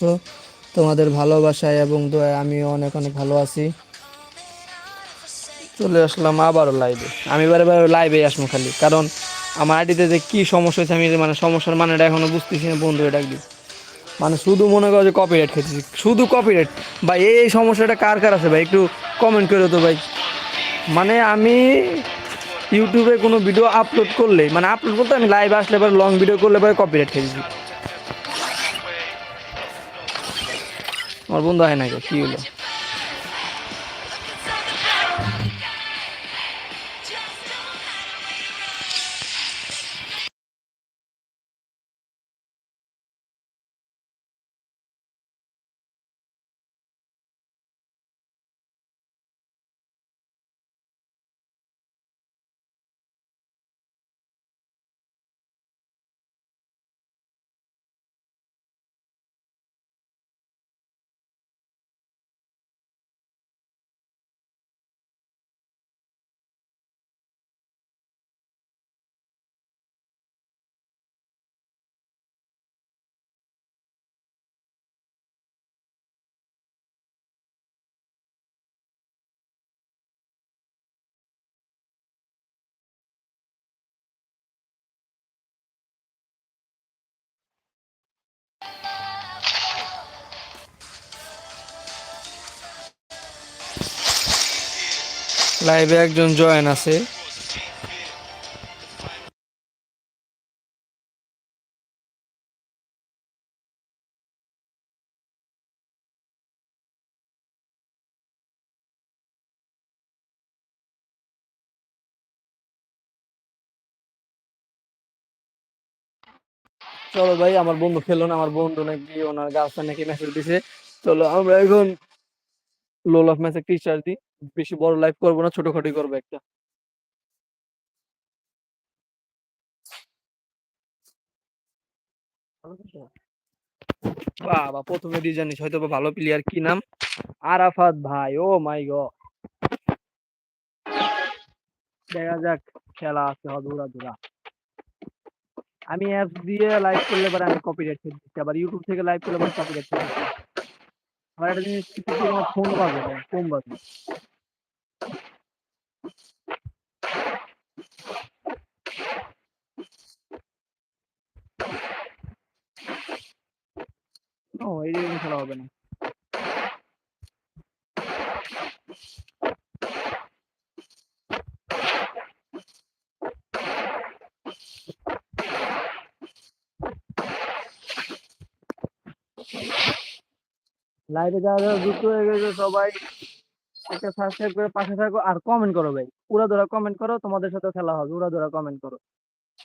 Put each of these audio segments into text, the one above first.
তো তোমাদের ভালোবাসায় এবং দোয়ায় আমিও অনেক অনেক ভালো আছি। চলে আসলাম আবারও লাইভে আমি এবার এবার লাইভে আসব খালি, কারণ আমার আইডিতে যে কী সমস্যা হয়েছে আমি মানে সমস্যার মানেটা এখনও বুঝতেছি না, বন্ধু, এটা ডাকবি মানে শুধু মনে করো যে কপিরাইট খেতেছি, শুধু কপিরাইট ভাই, এই সমস্যাটা কার কার আছে ভাই? একটু কমেন্ট করে তো ভাই। মানে আমি ইউটিউবে কোনো ভিডিও আপলোড করলে মানে আপলোড করতে আমি লাইভ আসলে এবার লং ভিডিও করলে পরে কপিরাইট খেয়েছি আমার বন্ধু হয় নাকি কি হলো লাইভে একজন জয়েন আছে। চলো ভাই, আমার বন্ধু খেলো না, আমার বন্ধু নাকি ওনার গার্লফ্রেন্ড নাকি মেসেজ দিছে। চলো, আমরা এখন লোল অফ ম্যাচে টিচার দিই বেশি বড় লাইভ করব না ছোটখাটোই করব একটা। বাবা, প্রথমে ডিজাইনিস হয়তো ভালো প্লেয়ার কি নাম? আরাফাত ভাই, ও মাই গড দেখা যাক, খেলা আছে উড়া দুরা আমি অ্যাপস দিয়ে লাইভ করলে পরে আমি কপিরাইট খেয়ে দিচ্ছি, আবার ইউটিউব থেকে লাইভ করলে পরে কপিরাইট খেয়ে দিচ্ছি। আমার একটা জিনিস ফোন বাজে না কম বাজে। ও হবে না। লাইভে যারা যারা যুক্ত হয়ে গেছে সবাই একটা সাবস্ক্রাইব করে পাশে থাকো আর কমেন্ট করো ভাই। উড়া ধরা কমেন্ট করো, তোমাদের সাথে খেলা হবে। উড়া ধরা কমেন্ট করো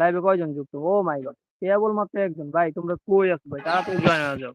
লাইভে কয়জন যুক্ত? ও মাই গড কেবল মাত্র একজন। ভাই তোমরা কই আছো ভাই? তাড়াতাড়ি জয়েন যাও।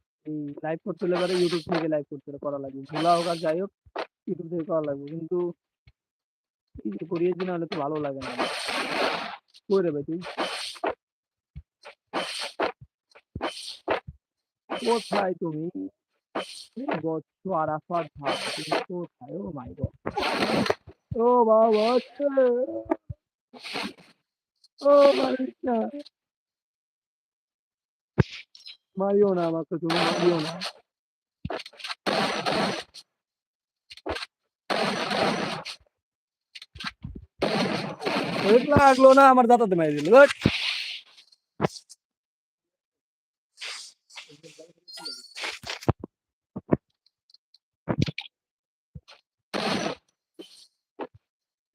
লাইভ করতে হলে পরে ইউটিউব থেকে লাইভ করতে হলে করা লাগবে। ভোলা হোক আর যাই হোক ইউটিউব থেকে করা লাগবে। কিন্তু করিয়েছি না হলে তো ভালো লাগে না। কই রে ভাই তুই? কোথায় তুমি? বচ্চ আরাফাত ভাই, তুমি কোথায়? ও মাই গড ও বাবা, বচ্চ। ও মারিস না মারিও না আমাকে তুমি মারিও না হেড লাগল না আমার দাঁতাতে মারি দিল হেট।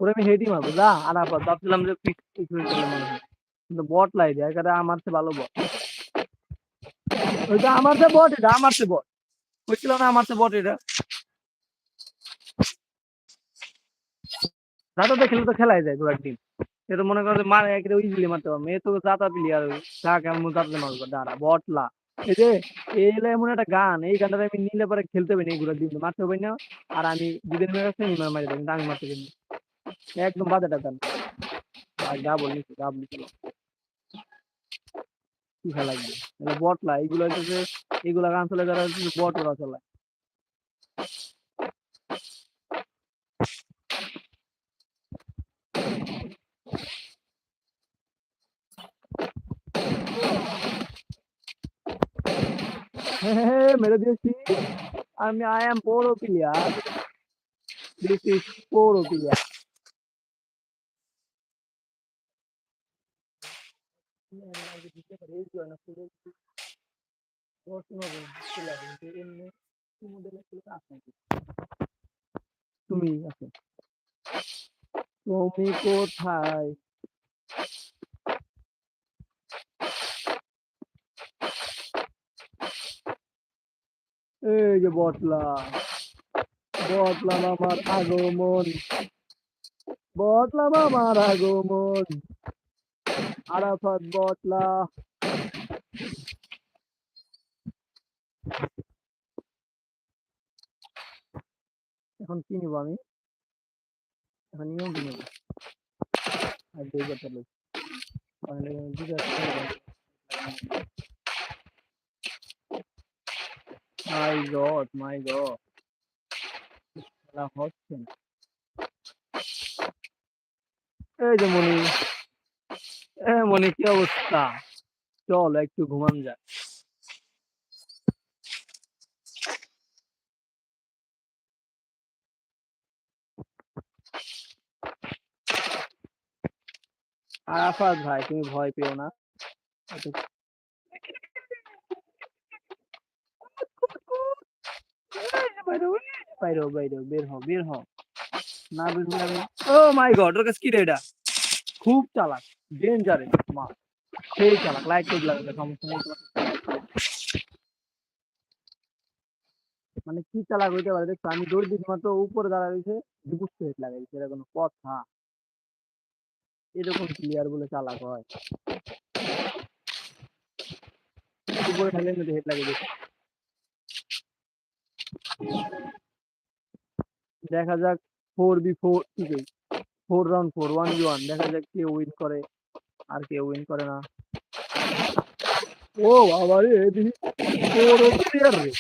ওরে আমি হেডই মারবো যা আনার পর ভাবছিলাম যে পিক পিক হয়ে গেলে মনে হয় কিন্তু বট লাই দেয় এখানে আমার চেয়ে ভালো বট ওইটা আমার চেয়ে বট, এটা আমার চেয়ে বট। বুঝছিল না আমার চেয়ে বট এটা? দাদা তো খেলাই যায় দু একদিন এ তো মনে করো মারে ইজিলি মারতে পারব। এ তো প্লেয়ার যা দাঁড়া, বটলা। এই যে এমন একটা গান, এই গানটা আমি নিলে পরে খেলতে পারি ঘুরার দিন মারতে পারি না। আর আমি দুদিন মেরে কাছে নিমার মারি দেবো কিন্তু আমি মারতে পারি একদম বাজাটা গান। আর গা বলি গা বলি লাগবে। বটলা এইগুলো হচ্ছে এইগুলা গান চলে যারা বট ওরা চলায় হ্যাঁ মেরে দিয়েছি। আমি I am pro player this is pro player তুমি আছো। তুমি কোথায়? এই যে বটলা বটলাম আমার আগমন। বটলাম আমার আগমন। আরাফাত বটলা এখন কি নিব আমি? এখন নিয়ম কি নিব? আর দুই কথা লোক তাহলে মাই গড মাই গড হচ্ছে না। এই যে মনি মনি কি অবস্থা? চল, একটু ঘুমান যায় আরাফাত ভাই, তুমি ভয় পেও না। বাইরে বের হও বের হও। না, বের ও মাই গড, ওর কাছে কি রে এটা? খুব চালাক। ডেঞ্জারেস মা সেই চালাক লাগাবে সমস্যা নেই মানে কি চালাক হইতে পারে? দেখছ, আমি দৌড় দিচ্ছি মাত্র উপরে দাঁড়া রয়েছে বুঝতে হেট লাগাইছে, এটা কোনো কথা। এরকম প্লেয়ার বলে চালাক হয়। উপরে লাগে দেখা যাক ফোর বি ফোর ঠিক four round four one B one দেখা যাক কে উইন করে। আর কেউ উইন করে না। ও বাবা রে দেখি ফোর প্লেয়ার রে?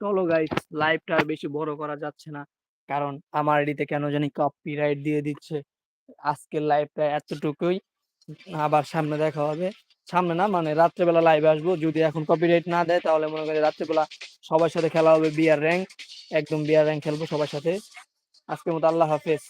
চলো গাইস লাইভটা আর বেশি বড় করা যাচ্ছে না। কারণ আমার এডিতে কেন জানি কপিরাইট দিয়ে দিচ্ছে। আজকের লাইভটা এতটুকুই। আবার সামনে দেখা হবে। সামনে না মানে রাত্রেবেলা লাইভে আসব। যদি এখন কপিরাইট না দেয়, তাহলে মনে করি রাত্রেবেলা সবার সাথে খেলা হবে বিয়ার র্যাঙ্ক, একদম বিয়ার র্যাঙ্ক খেলব সবার সাথে। আজকের মতো আল্লাহ হাফেজ।